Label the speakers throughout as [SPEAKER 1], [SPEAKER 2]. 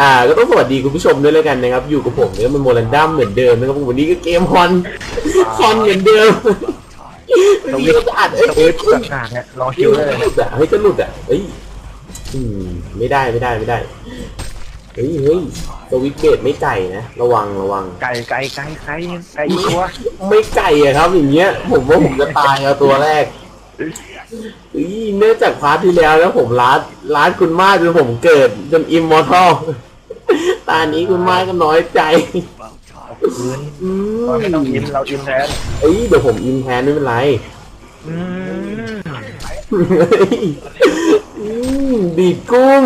[SPEAKER 1] อ่าก็ต้องสวัสดีคุณผู้ชมด้วยแล้วกันนะครับ อยู่กับผมเนี่ยมันโมลันดัมเหมือนเดิมนะครับวันนี้ก็เกมฮอนฮอนเหมือนเดิม
[SPEAKER 2] ส
[SPEAKER 1] วัน
[SPEAKER 2] วิ
[SPEAKER 1] นี้
[SPEAKER 2] ต
[SPEAKER 1] ก็จะอัด
[SPEAKER 2] ส
[SPEAKER 1] เอ้ย
[SPEAKER 2] วิ
[SPEAKER 1] เอ้ย
[SPEAKER 2] ต
[SPEAKER 1] เอ้ย
[SPEAKER 2] ต่างๆเนี่ยรอ
[SPEAKER 1] เฮ้
[SPEAKER 2] คิ
[SPEAKER 1] ยว
[SPEAKER 2] เลย
[SPEAKER 1] จะหลุดอะเฮ้ยจะหลุดอะเฮ้ยอืมไม่ได้ไม่ได้ไม่ได้เฮ้ยเฮ้ยสวิตช์เบรดไม่ไก่นะระวังระวัง
[SPEAKER 2] ไก่ไก่ไก่ไก่ไก่อีกตัว
[SPEAKER 1] ไม่ไก่อะครับอย่างเงี้ย ผมว่าผมจะตายเอาตัวแรกอีเนื่องจากพาร์ทที่แล้วแล้วผมล้าดล้าดคุณมากจนผมเกิดจนอิมมอร์ทัล ตานี้คุณมากก็น้อยใจ
[SPEAKER 2] พื้น
[SPEAKER 1] อื
[SPEAKER 2] เราไม่ต้องอินเราอินแทน
[SPEAKER 1] เอ้ยเดี๋ยวผมอิมแทนไม่เป็นไร
[SPEAKER 2] อืม
[SPEAKER 1] อืมดีดกุ้ง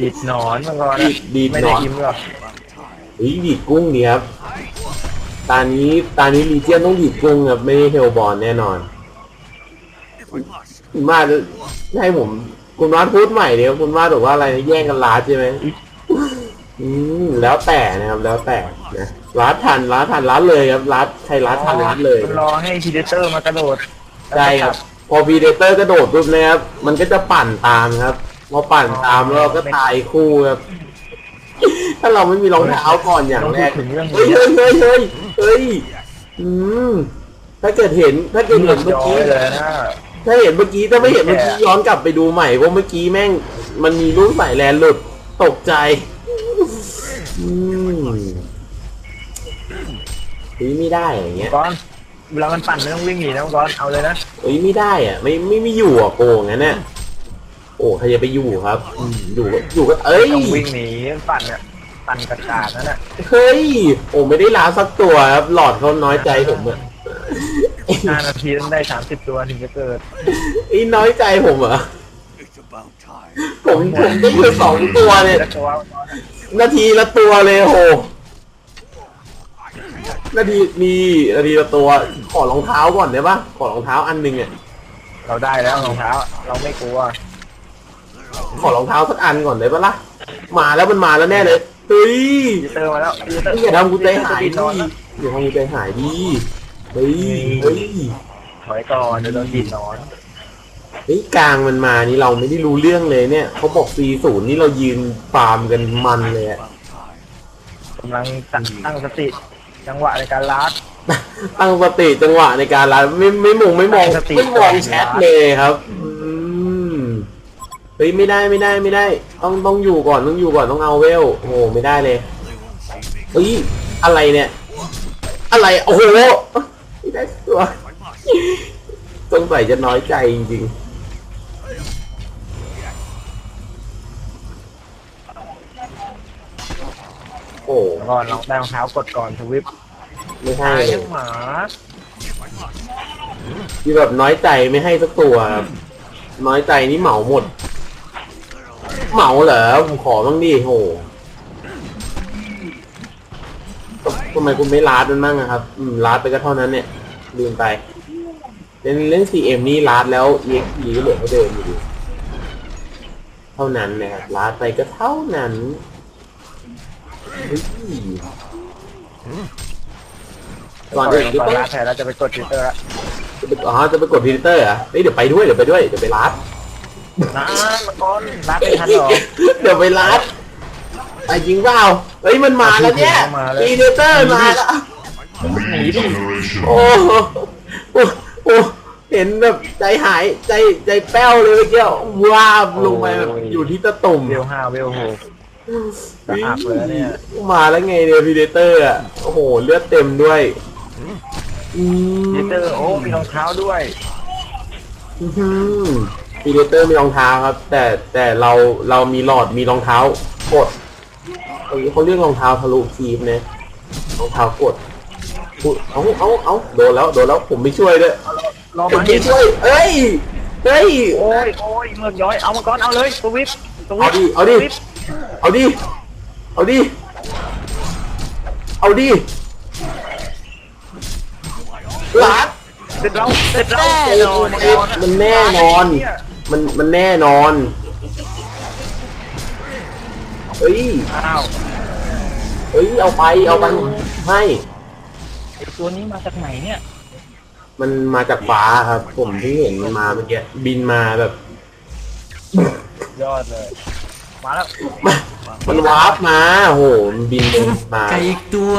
[SPEAKER 2] ดีดหนอนมาก่อน
[SPEAKER 1] ดีดดีด
[SPEAKER 2] ไม่
[SPEAKER 1] หน
[SPEAKER 2] ได้
[SPEAKER 1] อน
[SPEAKER 2] อิมหรอก
[SPEAKER 1] เฮ้ยดีดกุ้งดีครับ ตานี้ตานี้ลีเจียนต้องดีดกุ้งครับไม่ได้เฮลบอลแน่นอนคุณมาให้ผม คุณวาดพูดใหม่เดี๋ยวคุณวาดบอกว่าอะไรนะแย่งกันลาดใช่ไหมอื มแล้วแต่นะครับแล้วแต่นะลาดทันลาดทันลาดเลยครับลาดใครลาดทันลาดเลย
[SPEAKER 2] มันรอให้พีเดเตอร์มากระโดด
[SPEAKER 1] ใช่ครับ พอพีเดเตอร์กระโดดปุ๊บนะครับ มันก็จะปั่นตามครับพอปั่นตามแล้วเราก็ตายคู่ครับถ้าเราไม่มีรองเท้าก่อนอย่างแรก
[SPEAKER 2] ถึงเรื่อง
[SPEAKER 1] เฮ้ย
[SPEAKER 2] นี้
[SPEAKER 1] เฮ้ยเฮ้ยเฮ้ยเฮ้ยอืมถ้าเกิดเห็นถ้าเกิดเห็นเมื่อ
[SPEAKER 2] ย้อ
[SPEAKER 1] กี้
[SPEAKER 2] ยเลยนะ
[SPEAKER 1] ถ้าเห็นเมื่อกี้ถ้าไม่เห็นเมื่อกี้ย้อนกลับไปดูใหม่ว่าเมื่อกี้แม่ง มันมีลูกสายแลนหลุดตกใจ อืมเฮ้ยไม่ได้อย่างเงี้ย
[SPEAKER 2] ก้อนเวลามันปั่นไม่ต้องวิ่งหนีนะก้อนเอาเลยนะ
[SPEAKER 1] เอ้ยไม่ได้อะไม่ไม่ไม่อยู่อะโกงงั้นเนี่ยโอ้ใครจะไปอยู่ครับอืมอยู่ก็อยู่ก็เอ้ย
[SPEAKER 2] ต้องวิ่งหนีมันปั่นเนี่ยปั่นกระจาดนั่นแหละ
[SPEAKER 1] เฮ้ย โอ้ไม่ได้ล้าสักตัวครับ หลอดเขาน้อยใจผมอะ
[SPEAKER 2] ห้านาทีต้องได้สามสิบตัวถึงจะเกิด
[SPEAKER 1] ไอ้น้อยใจผมเหรอ
[SPEAKER 3] It's about time.
[SPEAKER 1] ผมผมได้อยู่สองตัวเนี่ย
[SPEAKER 2] แล้วตัว
[SPEAKER 1] นาทีละตัวเลยโห นาทีมีนาทีละตัว ขอรองเท้าก่อนได้ปะขอรองเท้าอันหนึงอะ
[SPEAKER 2] เราได้แล้วรองเท้า เราไม่กลัว
[SPEAKER 1] ขอรองเท้าสักอันก่อนได้ปะล่ะ มาแล้วมันมาแล้วแน่เลย เฮ้ย
[SPEAKER 2] พีเตอร์มาแล้วพีเตอร์
[SPEAKER 1] อย่าทำกูใจหาย
[SPEAKER 2] พี
[SPEAKER 1] ดิ
[SPEAKER 2] เตอร์นอนแล้ว
[SPEAKER 1] อย่าทำกูใจหายดิเฮ้ยเฮ้ย
[SPEAKER 2] ถอยก่อนเดี๋ยวโดนดีดหนอน
[SPEAKER 1] เฮ้ยกลางมันมานี่เราไม่ได้รู้เรื่องเลยเนี่ยเขาบอก C0 นี่เรายืนฟาร์มกันมันเลยอะ
[SPEAKER 2] กำลังตั้งสติ จังหวะในการลัด
[SPEAKER 1] ตั้งสติจังหวะในการไลฟ์ไม่ไม่มองไม่มอง
[SPEAKER 2] ตั้งสติ
[SPEAKER 1] ไม่มองแชทเลยครับอืมเฮ้ยไม่ได้ไม่ได้ไม่ได้ ต้องต้องอยู่ก่อนต้องอยู่ก่อนต้องเอาเวลโอ้โหไม่ได้เลยเฮ้ยอะไรเนี่ย อะไรโอ้โหไม่ได้ตัวสงสัยจะน้อยใจจริงๆ โอ้
[SPEAKER 2] ก่อนลองได้รองเท้ากดก่อนทวิป
[SPEAKER 1] ไม่ให้
[SPEAKER 2] ตาย
[SPEAKER 1] เลย
[SPEAKER 2] ยังหมา
[SPEAKER 1] ที่แบบน้อยใจไม่ให้สักตัวครับน้อยใจนี่เหมาหมด เหมาเหรอผมขอบ้างดิโหทำไมคุณไม่ลาดมันบ้างอะครับอืมลาดไปก็เท่านั้นเนี่ยลืมไปเล่นเล่น CM นี่ลาดแล้ว EXP ก็เหลือเท่าเดิมอยู่ดีเท่านั้นนะครับลาดไปก็เท่านั้นเฮ้ย ก่อนอื่นก็
[SPEAKER 2] ก่อน
[SPEAKER 1] ต้อง
[SPEAKER 2] ลัดแทนแล้วจะไปกดพีเตอร์ละ
[SPEAKER 1] จะไปอ๋อจะไปกดพิเตอร์เหรอะเฮ้ยเดี๋ยวไปด้วยเดี๋ยวไปด้วยเดี๋ยวไปรัด
[SPEAKER 2] นะมาก่อนลัดไม่ทันหรอ
[SPEAKER 1] เดี๋ยวไปรัดไปจริงเปล่าเฮ้ยมันมาแล้วเนี่ย
[SPEAKER 2] มาแล้ว
[SPEAKER 1] พีเตอร์มาแล้ว
[SPEAKER 2] หนีดิ
[SPEAKER 1] โอ้โหโอ้โอ้เห็นแบบใจหายใจใจแป้วเลยเมื่อกี้ว้าบลงไปแบบอยู่ที่ตะตุ่ม
[SPEAKER 2] เวลห้าเวลหกกระอักเลยเนี่ย
[SPEAKER 1] มาแล้วไงเนี่ยพีเตอร์อะโอ้โหเลือดเต็มด้วย อืม
[SPEAKER 2] พีเตอร์โอ้มีรองเท้าด้วย
[SPEAKER 1] พีเดเตอร์มีรองเท้าครับ แต่แต่เราเรามีหลอดมีรองเท้ากดเอ้ยเขาเรียกรองเท้าทะลุทีมนะรองเท้ากดอุ๊ยเอาเอาเอาโดนแล้วโดนแล้วผมไม่ช่วยด้วย
[SPEAKER 2] รอ
[SPEAKER 1] ผม
[SPEAKER 2] มา
[SPEAKER 1] ไม่ช่วย เอ้ยเฮ้ย
[SPEAKER 2] โอ้ยโอ้ยเมือกย้อยเอามาก่อนเอาเลยสวิปสวิ
[SPEAKER 1] เอา
[SPEAKER 2] ป
[SPEAKER 1] ดิเอาดิเอาดิ เอาดิ เอาดิ หลาด
[SPEAKER 2] เสร็จแล้วเสร็จแล้ว
[SPEAKER 1] แน่นอนมันแน่นอน มันมันแน่นอนเฮ้ย
[SPEAKER 2] อ้าว
[SPEAKER 1] เฮ้ยเอาไปเอาไปให้
[SPEAKER 2] ไอตัวนี้มาจากไหนเนี่ย
[SPEAKER 1] มันมาจากฟ้าครับ ผมที่เห็นมันมาเมื่อกี้บินมาแบบ
[SPEAKER 2] ยอดเลย มาแล้ว
[SPEAKER 1] มามันวาร์ปมาโหมันบินมา
[SPEAKER 4] ไก่อีกตัว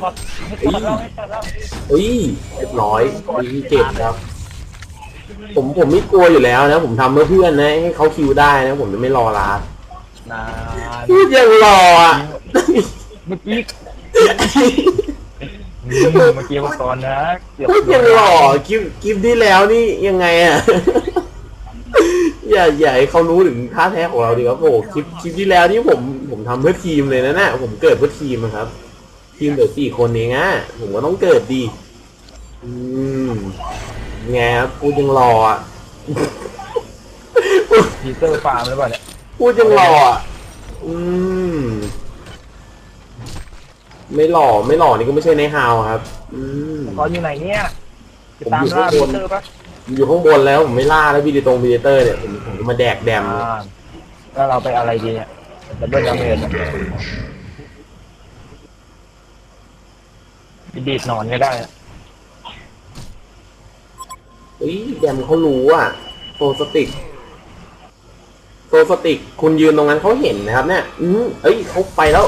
[SPEAKER 2] ช็อตให้ช็อตแล้วให้ช็อตแล้ว
[SPEAKER 1] เฮ้ยเรียบร้อยมีเก็บครับ ผมผมไม่กลัวอยู่แล้วนะ ผมทำเพื่อเพื่อนนะให้เขาคิวได้นะ ผมจะไม่รอลาส
[SPEAKER 2] นาน
[SPEAKER 1] พูดยังรออะ
[SPEAKER 2] เมื่อกี้อืมเมื่อกี้มาก่อนนะเกือบ
[SPEAKER 1] พูดยังรอคลิปคลิปที่แล้วนี่ยังไงอะ อย่าอย่าให้เขารู้ถึงท่าแท้ของเราดีครับโอ้โหคลิปคลิปที่แล้วนี่ผมผมทำเพื่อทีมเลยนะน่ะผมเกิดเพื่อทีมอะครับ ทีมเหลือสี่คนเองอะผมก็ต้องเกิดดี อืมไงครับพูดยังรออะ
[SPEAKER 2] ทีเซอร์ฟาร์มหรือเปล่าเนี่ย
[SPEAKER 1] พูดยังหล่ออะ อืม ไม่หล่อไม่หล่อนี่ก็ไม่ใช่ในฮาวครับ อืม
[SPEAKER 2] ก่อนอยู่ไหนเนี่ยจะตามล่า
[SPEAKER 1] ผม
[SPEAKER 2] ที
[SPEAKER 1] อยู่ข้างบน
[SPEAKER 2] เซอร์ปะ
[SPEAKER 1] อยู่ข้างบนแล้วผมไม่ล่าแล้วพีดีตรงพีดีเตอร์เนี่ยผมผมจะมาแดกแดม
[SPEAKER 2] อ่าแล้วเราไปอะไรดีเนี่ยดับเบิลดาเมจดีดนอนก็ได้อะ
[SPEAKER 1] เฮ้ยแดมเขารู้อะโซสติกโซสติกคุณยืนตรงนั้นเขาเห็นนะครับ เนี่ย อืมเอ้ยเขาไปแล้ว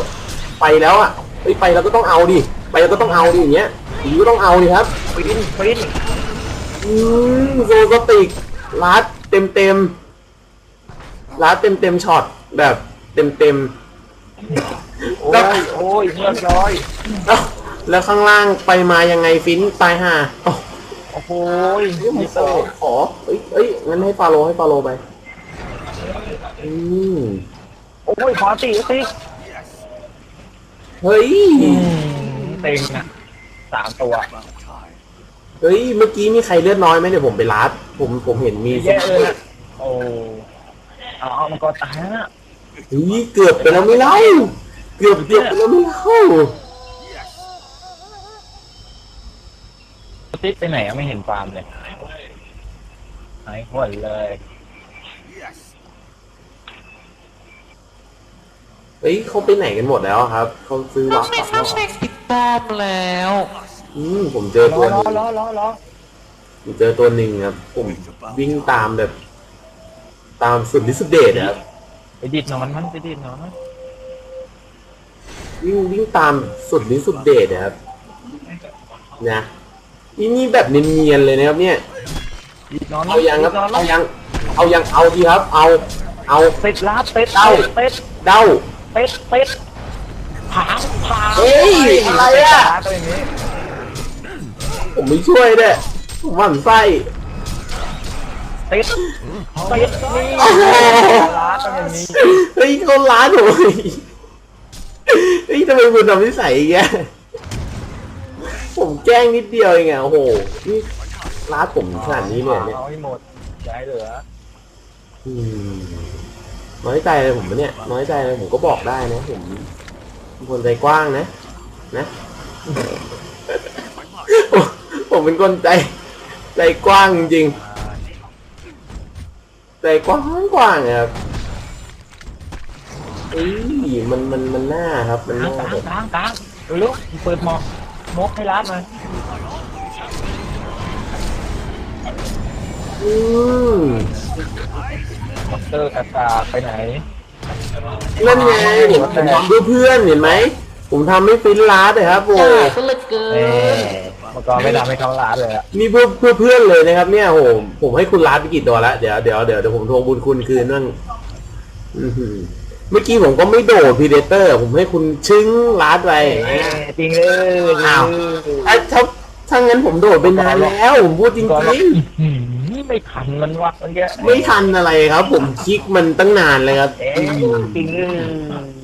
[SPEAKER 1] ไปแล้วอะเฮ้ยไปแล้วก็ต้องเอาดิไปแล้วก็ต้องเอาดิอย่างเงี้ยอย่างนี้ก็ต้องเอาดิครับ
[SPEAKER 2] ฟินฟิน
[SPEAKER 1] อืมโซสติกลัดเต็มเต็มลัดเต็มเต็มช็อตแบบเต็มเต็ม
[SPEAKER 2] โอ้ยโอ้ยเรียบร้อย
[SPEAKER 1] เอ้าแล้วข้างล่างไปมายังไงฟินตายห่าเอ้า
[SPEAKER 2] โอ้โห
[SPEAKER 1] เฮ้ยผม
[SPEAKER 2] ที
[SPEAKER 1] ข
[SPEAKER 2] เซ
[SPEAKER 1] อ
[SPEAKER 2] อร์
[SPEAKER 1] ขอเอ้ยเอ้ยงั้นให้ฟาโรให้ฟาโรไปอืม
[SPEAKER 2] โอ้ยขอตีสิ
[SPEAKER 1] เฮ้ย
[SPEAKER 2] เต็งอะสามตัว
[SPEAKER 3] About time.
[SPEAKER 1] เฮ้ย เมื่อกี้มีใครเลือดน้อยไหมเดี๋ยวผมไปลัดผมผมเห็นมี
[SPEAKER 2] แย่เลยนะโอ้เอาเอามันก็ตายนะ
[SPEAKER 1] เฮ้ยเกือบไปแล้วไม่เล่าเกือบเกือบไปแล้วไม่เล่า
[SPEAKER 2] ติ๊ดไปไหนอะไม่เห็นฟาร์มเลยหายหัวเลย
[SPEAKER 3] Yes.
[SPEAKER 1] เฮ้ยเขาไปไหนกันหมดแล้วอะครับเขาซื้อวั
[SPEAKER 4] ต้อ
[SPEAKER 1] บ
[SPEAKER 4] งไม่
[SPEAKER 1] ปัก
[SPEAKER 4] ฟั
[SPEAKER 1] แล้
[SPEAKER 4] ง
[SPEAKER 1] วเหรอ
[SPEAKER 4] เช็คติดป้อมแล้ว
[SPEAKER 1] อืมผมเจอ
[SPEAKER 2] ล้
[SPEAKER 1] ตัว
[SPEAKER 2] อ
[SPEAKER 1] ห
[SPEAKER 2] ล้อ
[SPEAKER 1] นึ่ง
[SPEAKER 2] ล้อล้อล้อ
[SPEAKER 1] ผมเจอตัวหนึ่งครับ ผมวิ่งตามแบบ ตามสุดลิสุดเดชครับ
[SPEAKER 2] ไปดิดนอนมันไปดิดนอนมัน
[SPEAKER 1] วิ่งวิ่งตามสุดลิสุดเดชนะครับนะนี่นี่แบบเนียนๆเลยนะครับ เนี่ย
[SPEAKER 2] ดิดนอนมัน
[SPEAKER 1] เอายังครับ
[SPEAKER 2] ดิดนอน
[SPEAKER 1] เอา
[SPEAKER 2] มัน
[SPEAKER 1] ยัง เอายังเอาทีครับ เอา เอา
[SPEAKER 2] เป็ดลาบเป็ด
[SPEAKER 1] เอ้า
[SPEAKER 2] เป็ด
[SPEAKER 1] เด้า
[SPEAKER 2] เป็ดเป็ดผางผาง
[SPEAKER 1] เฮ้ยอะไรอะ
[SPEAKER 2] เป็ดลาบตัวอย่างนี้
[SPEAKER 1] ผมไม่ช่วยด้วยผมหมั่นไส้
[SPEAKER 2] เป็ดเป็ดนี่
[SPEAKER 1] โอ้โห
[SPEAKER 2] ลาบตัวอย่างนี้
[SPEAKER 1] เฮ้ยเขาล้านผมเฮ้ยทำไมคุณทำนิสัยอย่างเงี้ยผมแกล้งนิดเดียวเองอะโอ้โหนี่ร้านผมขนาดนี้เลยเนี่ย
[SPEAKER 2] เอาให้หมดอย่าให้เหลือ
[SPEAKER 1] อืมน้อยใจเลยผมปะเนี่ย น้อยใจเลยผมก็บอกได้นะผมเป็นคนใจกว้างนะ นะ ผมเป็นคนใจใจกว้างจริง ใจกว้างกว้างอะครับเอ้ยมันมันมันหน้าครับมันห
[SPEAKER 2] กลาง
[SPEAKER 1] น้าก
[SPEAKER 2] ลาง
[SPEAKER 1] แบบ
[SPEAKER 2] กลางกลางเร็วๆเปิดหมอกมกให้ลาบหน่อย
[SPEAKER 1] อืม
[SPEAKER 2] ด็อกเตอร์กากาไปไหน
[SPEAKER 1] นั่นไงผมผมทำเพื่อเพื่อนเห็นไหม ผมทำให้ฟินลาสเลยครับโอ้
[SPEAKER 4] จ้าก็เหลยเกิ
[SPEAKER 2] เอ้
[SPEAKER 4] น
[SPEAKER 2] มังกรไม่ทำให้เขาลาดเลยอะ
[SPEAKER 1] นี่เพื่อเพื่อเพื่อนเลยนะครับ เนี่ยโหผมให้คุณลาสไปกี่ตัวแล้วเดี๋ยวเดี๋ยวเดี๋ยวเดี๋ยวผมทวงบุญคุณคืนบ้างอื้อหือเมื่อกี้ผมก็ไม่โดดพีเดเตอร์ ผมให้คุณชึ้งลาสไปเห็นไหม
[SPEAKER 2] จริงเลย
[SPEAKER 1] อ้าวถ้าถ้าถ้างั้นผมโดดไปนานแล้ว ผมพูดจริง
[SPEAKER 2] ก่อนว่าอื้อหือไม่ทันมันวะมันแก
[SPEAKER 1] ๆไม่ทันอะไรครับ ผมคลิกมันตั้งนานเลยครับ
[SPEAKER 2] เอ๊ะจริงเลย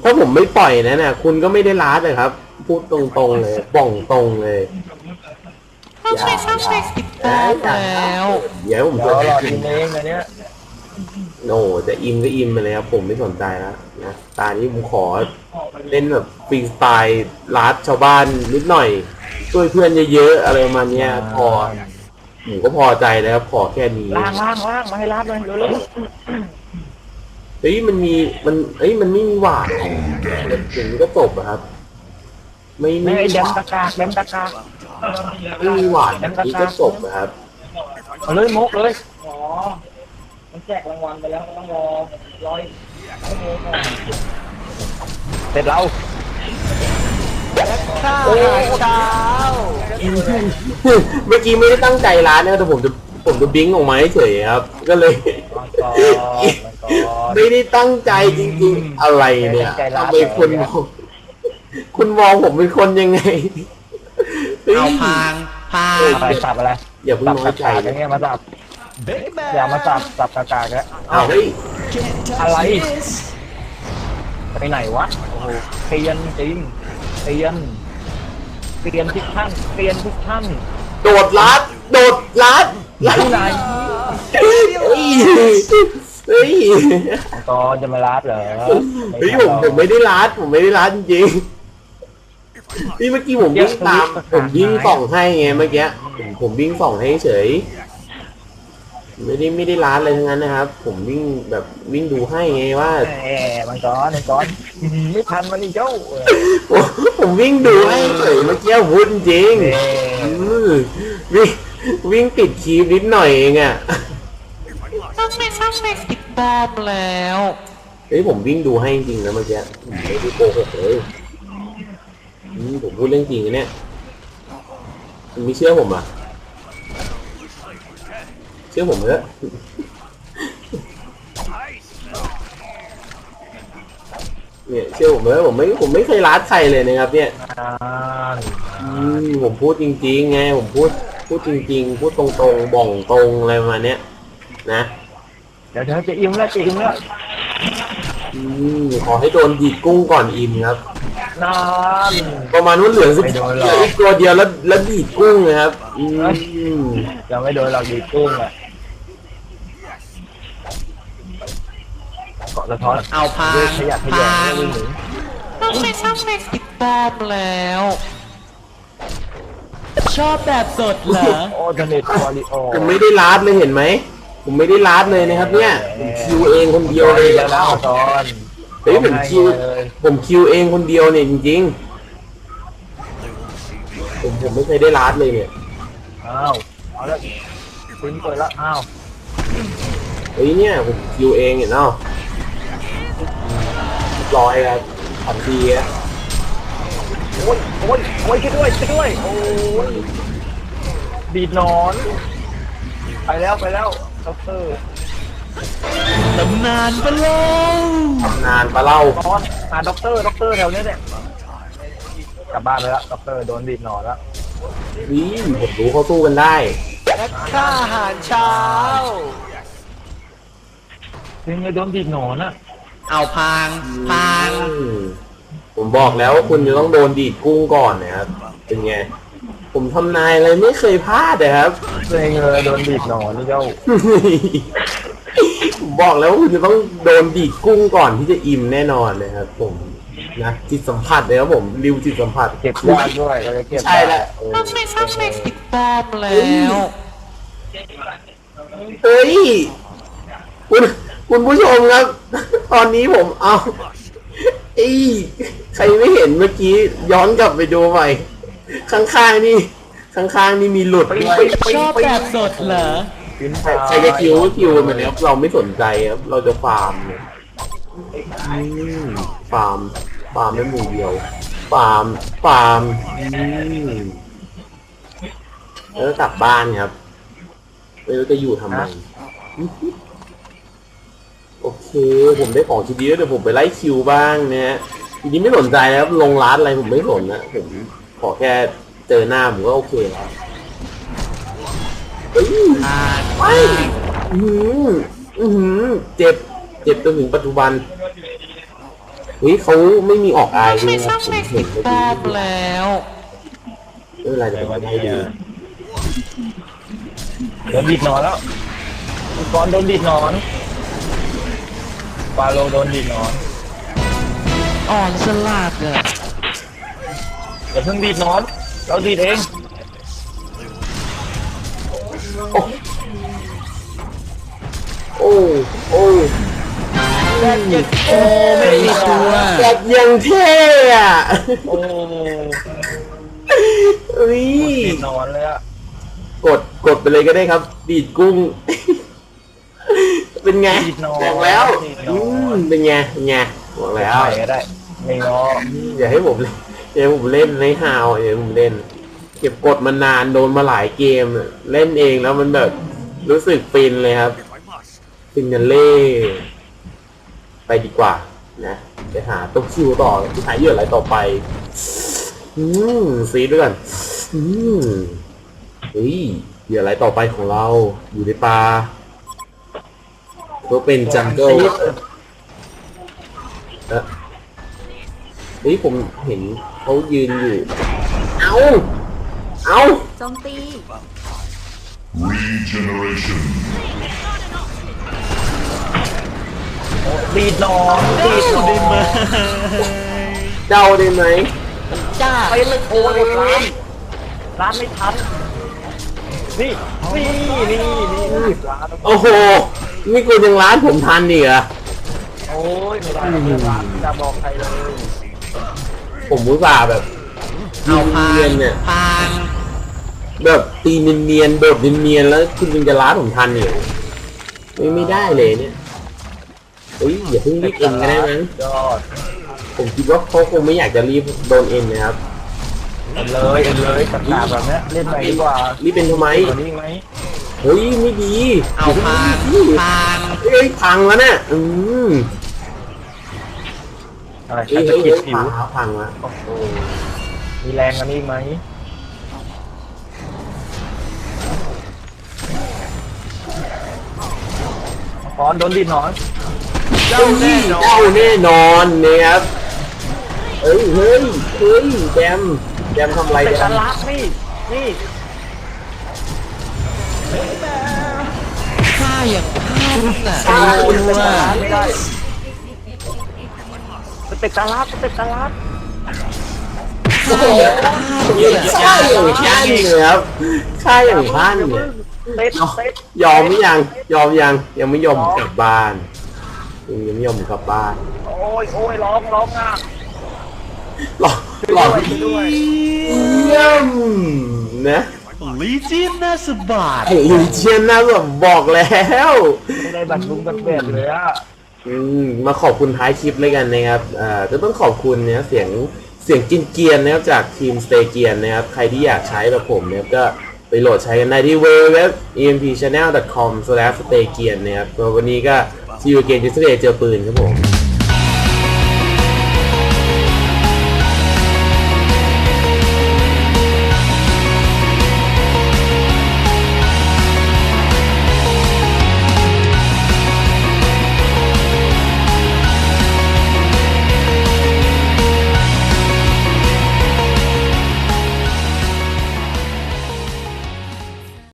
[SPEAKER 1] ถ้าผมไม่ปล่อยนะเนี่ยคุณก็ไม่ได้ลาสเลยครับ พูดตรงๆเลยบ่องตรงเลย
[SPEAKER 4] ต้องใช้ฟังเช็คติดป้อมแล้ว
[SPEAKER 1] เดี๋ยวผม
[SPEAKER 2] เดี๋
[SPEAKER 1] จะ
[SPEAKER 2] ยวรอทีมเองนะเนี่ย
[SPEAKER 1] โอ้จะอิมก็อิมไปเลยครับผมไม่สนใจแล้วนะตานี้ผมขอเล่นแบบฟรีสไตล์ลาดชาวบ้านนิดหน่อย ช่วยเพื่อนเยอะๆอะไรประมาณเนี้ยพอผมก็พอใจแล้วครับขอแค่นี้
[SPEAKER 2] ล่างล่างล่างมาให้ลาดเลยเร็ว
[SPEAKER 1] เฮ้ยมันมีมันเฮ้ยมันไม่มีหวาดอย่างนี้ก็จบอะครับ ไม่
[SPEAKER 2] ๆ
[SPEAKER 1] ไม่
[SPEAKER 2] ไม่
[SPEAKER 1] มี
[SPEAKER 2] แด
[SPEAKER 1] ห
[SPEAKER 2] ม
[SPEAKER 1] วา
[SPEAKER 2] ตะ
[SPEAKER 1] ด
[SPEAKER 2] กากแดมตะกาก
[SPEAKER 1] ไม่มีหวาดอย่างนี้ก็จบอะครับ
[SPEAKER 2] เอาเลยมกเลยอ๋อมันแจกรางวัลไปแล้วต้องรอร้อยชั่วโมงก่อนเสร็จแล้ว
[SPEAKER 4] ข้า
[SPEAKER 2] โอ้
[SPEAKER 4] หารเช้า
[SPEAKER 1] เมื่อกี้ไม่ได้ตั้งใจร้านนะแต่ผมจะผมจะบิงออกมาเฉยๆครับ ก็เลย
[SPEAKER 2] มังกรมังกร
[SPEAKER 1] ไม่ได้ตั้งใจจริงๆ อะไรเนี่ย
[SPEAKER 2] ไม่ได้ตั้งใจร้าน
[SPEAKER 1] ทำไมคุณมอง คุณมองผมเป็นคนยังไงเฮ้ย
[SPEAKER 4] เอาพางพาง
[SPEAKER 2] อะไรสับอะไร
[SPEAKER 1] อย่าเพิ่ง
[SPEAKER 2] สับ
[SPEAKER 1] น้อย
[SPEAKER 2] กา
[SPEAKER 1] ใจ
[SPEAKER 2] กา
[SPEAKER 1] นะ
[SPEAKER 2] อย่างเงี้ยมาสับอย่ามาสับสับกากาแล้ว
[SPEAKER 1] อ้าวเฮ้ย
[SPEAKER 2] อะไรไปไหนวะโอ้โหเตียนจริงเตียนเตียนทุกท่านเตียนทุกท่าน
[SPEAKER 1] โดดลัดโดดลัดลัด
[SPEAKER 2] ที่ไหน
[SPEAKER 1] เฮ้ยเฮ้ย
[SPEAKER 2] มังกรจะมารับเหรอ
[SPEAKER 1] เฮ้ยผมผมไม่ได้ลัดผมไม่ได้ลัดจริงๆ นี่เมื่อกี้ผมวิ่งตาม ผมวิ่งส่องให้ไงเมื่อกี้ผมผมวิ่งส่องให้เฉย ไม่ได้ไม่ได้ลัดเลยทั้งนั้นนะครับ ผมวิ่งแบบวิ่งดูให้ไงว่า
[SPEAKER 2] แหมมังกรมังกรไม่ทันมันนี่เจ้าเออ
[SPEAKER 1] ผมผมวิ่งดูให้เฉยเมื่อกี้พูดจริง
[SPEAKER 2] เอ
[SPEAKER 1] อื
[SPEAKER 2] อ
[SPEAKER 1] มวิ่งวิ่งปิดคีบนิดหน่อยเองอะ
[SPEAKER 4] ต้องไม่ต้องไม่ติดบอมแล้ว
[SPEAKER 1] เฮ้ยผมวิ่งดูให้จริงนะเมื่อกี้ผมไม่ได้โกหกเลย อืมผมพูดเรื่องจริงนะเนี่ยคุณไม่เชื่อผมอะ เชื่อผมเถอะเนี่ยเชื่อผมเถอะผมไม่ผมไม่เคยรัดใครเลยนะครับ เนี่ย
[SPEAKER 2] อ่าน
[SPEAKER 1] อืมผมพูดจริงๆไงผมพูดพูดจริง ๆ พูดตรงๆบ่องตรงอะไรประมาณเนี้ยนะ
[SPEAKER 2] เดี๋ยวเดี๋ยวจะอิ่มแล้วจะอิ่มแล้ว
[SPEAKER 1] อืมขอให้โดนดีดกุ้งก่อนอิ่มครับ
[SPEAKER 2] นาน
[SPEAKER 1] ประมาณว่าเหลือสัก
[SPEAKER 2] ไม่โดนหรอก
[SPEAKER 1] เหลืออีกตัวเดียวแล้วแล้วดีดกุ้งนะครับอืม
[SPEAKER 2] ยังไม่โดนเราดีกุ้งอะเกาะสะท้อน
[SPEAKER 4] เอาพาง
[SPEAKER 2] ด้วยขยะขยะ
[SPEAKER 4] พาง
[SPEAKER 2] ไม่หนี
[SPEAKER 4] ต้องไม่ต้องไม่ติดบอมแล้ว ชอบแบบสดเหรอ
[SPEAKER 2] โอ้ทนิตวอลิโอ
[SPEAKER 1] ผมไม่ได้ลาดเลยเห็นไหม ผมไม่ได้ลาดเลยนะครับเนี่ยผมคิวเองคนเดียวเลย
[SPEAKER 2] แล้วนะตอน
[SPEAKER 1] เฮ้ยผมคิว
[SPEAKER 2] เลย
[SPEAKER 1] ผมคิวเองคนเดียวเนี่ยจริงๆ ผมผมไม่เคยได้ลาดเลยเนี่ย
[SPEAKER 2] อ้าวเอาละทิ้งเปิดแล้วอ้าว
[SPEAKER 1] เฮ้ยเนี่ยผมคิวเองเห็นเนาะเรียบร้อยครับทำดีครับ
[SPEAKER 2] โอ้ยโอ้ยโอ้ยช่วยด้วยช่วยด้วยโอ้ยดีดหนอน ไปแล้วไปแล้วด็อกเตอร์
[SPEAKER 4] ตำนานปะโล
[SPEAKER 1] ทำนานปลาเล่า
[SPEAKER 2] นอนหาด็อกเตอร์ด็อกเตอร์แถวเนี้ยเนี่ยกลับบ้านไปแล้วด็อกเตอร์โดนดีดหนอนแล้ว
[SPEAKER 1] นี่ผมรู้เขาสู้กันได้
[SPEAKER 4] ข้าอาหารเช้า
[SPEAKER 2] ยังไงโดนดีดหนอนอะ
[SPEAKER 4] เอาพางพาง
[SPEAKER 1] อืมผมบอกแล้วว่าคุณจะต้องโดนดีดกุ้งก่อนนะครับ เป็นไง ผมทำนายอะไรไม่เคยพลาดนะครับ
[SPEAKER 2] เลยเงยโดนดีดหนอนนี่เจ้า
[SPEAKER 1] ผม บอกแล้วว่าคุณจะต้องโดนดีดกุ้งก่อนที่จะอิ่มแน่นอนนะครับผมนะจิตสัมผัสเลยครับผมริวจิตสัมผัส
[SPEAKER 2] เก็บยากด้วยเราจะเก็บ
[SPEAKER 1] ใช่แล้ว
[SPEAKER 4] ต้องไม่ต้องไม่ติดบอมแล้ว
[SPEAKER 1] เฮ้ยคุณคุณผู้ชมครับ ตอนนี้ผมเอาไอ้ใครไม่เห็นเมื่อกี้ ย้อนกลับไปดูใหม่ ข้างๆนี่ ข้างๆนี่มีหลุดด้วย
[SPEAKER 4] ชอบแบบสดเหรอ
[SPEAKER 2] กิน
[SPEAKER 1] ใครใครจะคิวก็คิวเหมือนครับเราไม่สนใจครับเราจะฟาร์มเนี่ยอืมฟาร์มฟาร์มนั่มือเดียวฟาร์มฟาร์มอืมแล้วก็กลับบ้านครับไม่รู้จะอยู่ทำไมโอเค ผมได้ของชิ้นดีแล้วเดี๋ยวผมไปไล่คิวบ้างนะฮะทีนี้ไม่สนใจนะครับลงร้านอะไรผมไม่สนนะผมขอแค่เจอหน้าผมก็โอเคแล้ว เฮ้ย
[SPEAKER 4] พาง
[SPEAKER 1] ไปอื้อหืออื้อหือเจ็บ เจ็บจนถึงปัจจุบันเฮ้ยเขาไม่มีออกอาย
[SPEAKER 4] ต้อง
[SPEAKER 1] ด้ว
[SPEAKER 4] ไม่
[SPEAKER 1] ยนะ
[SPEAKER 4] ต้อง
[SPEAKER 1] ผม
[SPEAKER 4] ไม่
[SPEAKER 1] เห็
[SPEAKER 4] ติ
[SPEAKER 1] น
[SPEAKER 4] ด
[SPEAKER 1] เมื่อบ
[SPEAKER 4] อ
[SPEAKER 1] กี้
[SPEAKER 4] มแล้ว
[SPEAKER 1] ไม่เป็นไรเดี๋ยวผมให้ดู
[SPEAKER 2] โดนดีดหนอนแล้วมังกรโดนดีดหนอนปาโลโดนดีดหนอน
[SPEAKER 4] อ่อนสลัดอะ
[SPEAKER 2] อย่าเพิ่งดีดหนอน เราดีดเอง
[SPEAKER 1] โอ้
[SPEAKER 4] ไม่มีตัว
[SPEAKER 1] แจ็คยังเท่อะ
[SPEAKER 2] โอ้
[SPEAKER 1] เฮ้ย
[SPEAKER 2] ดีนอนเลยอะ
[SPEAKER 1] กดกดไปเลยก็ได้ครับ ดีดกุ้ง เป็นไงบอกแล้วอืมเป็นไงเป็นไงบอกแล้ว
[SPEAKER 2] ก็ได้ไม่รอ
[SPEAKER 1] อย่าให้ผมเล่นอย่าให้ผมเล่นในฮาวอย่าให้ผมเล่น เก็บกดมานานโดนมาหลายเกม เล่นเองแล้วมันแบบรู้สึกฟินเลยครับฟินกันเล่ ไปดีกว่านะไปหาตุ๊กคิวต่อที่หาเหยื่ออะไรต่อไป อืมซีด้วยกันอืมเฮ้ยเหยื่ออะไรต่อไปของเรา อยู่ในป่าก็เป็นจังเกิลเอ๊ะเฮ้ยผมเห็นเขายืนอยู่ เอาเอา
[SPEAKER 4] โจมตี
[SPEAKER 5] Regeneration.
[SPEAKER 2] ดีดหนอนดีดหนอน
[SPEAKER 1] เดาได้ไหม
[SPEAKER 2] จ้าไปเลยโอ้ยร้านร้านไม่ทันนี่นี่นี่นี่ร้าน
[SPEAKER 1] โอ้โหนี่คุณยังร้านผมทันอีกเหรอ
[SPEAKER 2] โอ้ยไม่ได้ไม่ร้านจะบอกใครเลย
[SPEAKER 1] ผมอุตส่าห์แบบ
[SPEAKER 4] เอาพา
[SPEAKER 1] เนียนๆเนี่ย
[SPEAKER 4] พาง
[SPEAKER 1] แบบตีเนียนๆโดดเนียนๆแล้วคุณยังจะร้านผมทันอีกไม่ไม่ได้เลยเนี่ย เฮ้ยอย่าเพิ่งรีบเอ็นก็ได้มั้ง
[SPEAKER 2] ยอด
[SPEAKER 1] ผมคิดว่าเขาคงไม่อยากจะรีบโดนเอ็นนะครับ
[SPEAKER 2] เอ็นเลยเอ็นเลยกระดาษแบบเนี้ยเล่นไหนดีกว่า
[SPEAKER 1] รีบเป็นทำไม
[SPEAKER 2] กว่านี้ไหม
[SPEAKER 1] เฮ้ยไม่ดี
[SPEAKER 4] เอาพาง
[SPEAKER 1] เฮ้ย
[SPEAKER 4] พาง
[SPEAKER 1] เฮ้ยพังแล้วเนี่ยอืม
[SPEAKER 2] อะไร
[SPEAKER 1] เฮ้
[SPEAKER 2] ฉั
[SPEAKER 1] ย
[SPEAKER 2] น
[SPEAKER 1] เฮ้
[SPEAKER 2] จะ
[SPEAKER 1] ย
[SPEAKER 2] คิ
[SPEAKER 1] เฮ้
[SPEAKER 2] ด
[SPEAKER 1] ย
[SPEAKER 2] ผิว
[SPEAKER 1] พังแล้วพังแล้ว
[SPEAKER 2] โอ้โหมีแรงกันนี้ไหมพอนโดนดีดหนอน
[SPEAKER 1] เจ้าแน่นอนเจ้าแน่นอนเนี่ยครับเฮ้ยเฮ้ยเฮ้ยแจมแจมทำไร
[SPEAKER 2] เป็น
[SPEAKER 1] แจ
[SPEAKER 2] สามรักนี่นี่
[SPEAKER 4] ข้าอย่างข้าน่ะ
[SPEAKER 2] โอ้ย
[SPEAKER 4] ตัว
[SPEAKER 2] ไม่ได้สเต็กสลัดสเต็กสลัด
[SPEAKER 4] ข้าอย่างข้าเนี่ย
[SPEAKER 1] ใช่อย่างท่านเลยครับใช่อย่างท่านเนี่ยยอมหรือยังยอมยังยังไม่ยอมกลับบ้าน ยังไม่ยอมกลับบ้าน
[SPEAKER 2] โอ้ยโอ้ยร้องร้องอะ
[SPEAKER 1] หลอกหลอก
[SPEAKER 2] ช่วยด้วย
[SPEAKER 1] เยี่ยมนะ
[SPEAKER 4] ลีเจียนน่าสบาย
[SPEAKER 1] ไอ้ลิเชียนนะแบบบอกแล้ว
[SPEAKER 2] ไม่ได้บัตรลุงบัตรเบ็ดเลยอะ
[SPEAKER 1] อืมมาขอบคุณท้ายคลิปเลยกันนะครับอ่าก็ต้องขอบคุณนะเสียงเสียงกินเกียนนะครับจากทีมสเตเกียนนะครับใครที่อยากใช้แบบผมนะครับก็ไปโหลดใช้กันได้ที่ www.empchannel.com/staygian นะครับก็วันนี้ก็ see you again yesterday เจอปืนครับผม